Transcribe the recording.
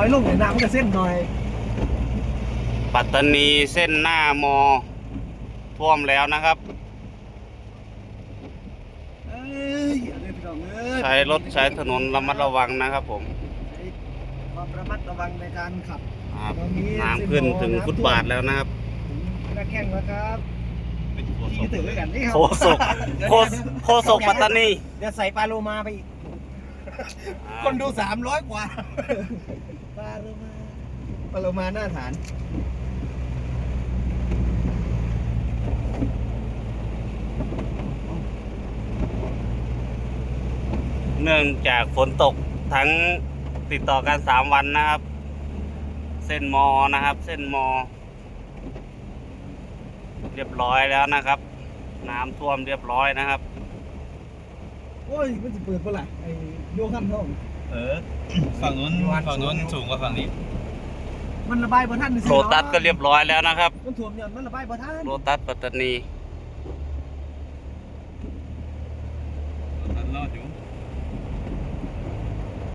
ถอยลงเนี่ยน้ำมันก็เส้นหน่อย ปัตตานีเส้นหน้ามอ ท่วมแล้วนะครับ เอ้ยอย่าเลยพี่น้องเอ้ยใช้รถใช้ถนนระมัดระวังนะครับผมใช้ความระมัดระวังในการขับครับตอนนี้ น้ำขึ้นถึงฟุตบาทแล้วนะครับ ถึงหน้าแข้งแล้วครับขี่ถือด้วยกันนี่ครัโคศกโคศโคศกปัตตานี เดี๋ยวใส่ปลาโลมาไปอีก คนดูสามร้อยกว่าปลาโลมาปลาโลมาหน้าฐาน เนื่องจากฝนตกทั้งติดต่อกันสามวันนะครับ เส้นมอนะครับ เส้นมอ เรียบร้อยแล้วนะครับ น้ำท่วมเรียบร้อยนะครับ โอ้ยมันจะเปิดเมื่อไหร่ไอ้โยคันห้องเออ ฝั่งนู้นฝั่งนู้นสูงกว่าฝั่งนี้ มันระบายบ่ทันโลตัสก็เรียบร้อยแล้วนะครับ มันท่วมเนี่ยมันระบายบ่ทันโลตัสปัตตานีตัดรอดอยู่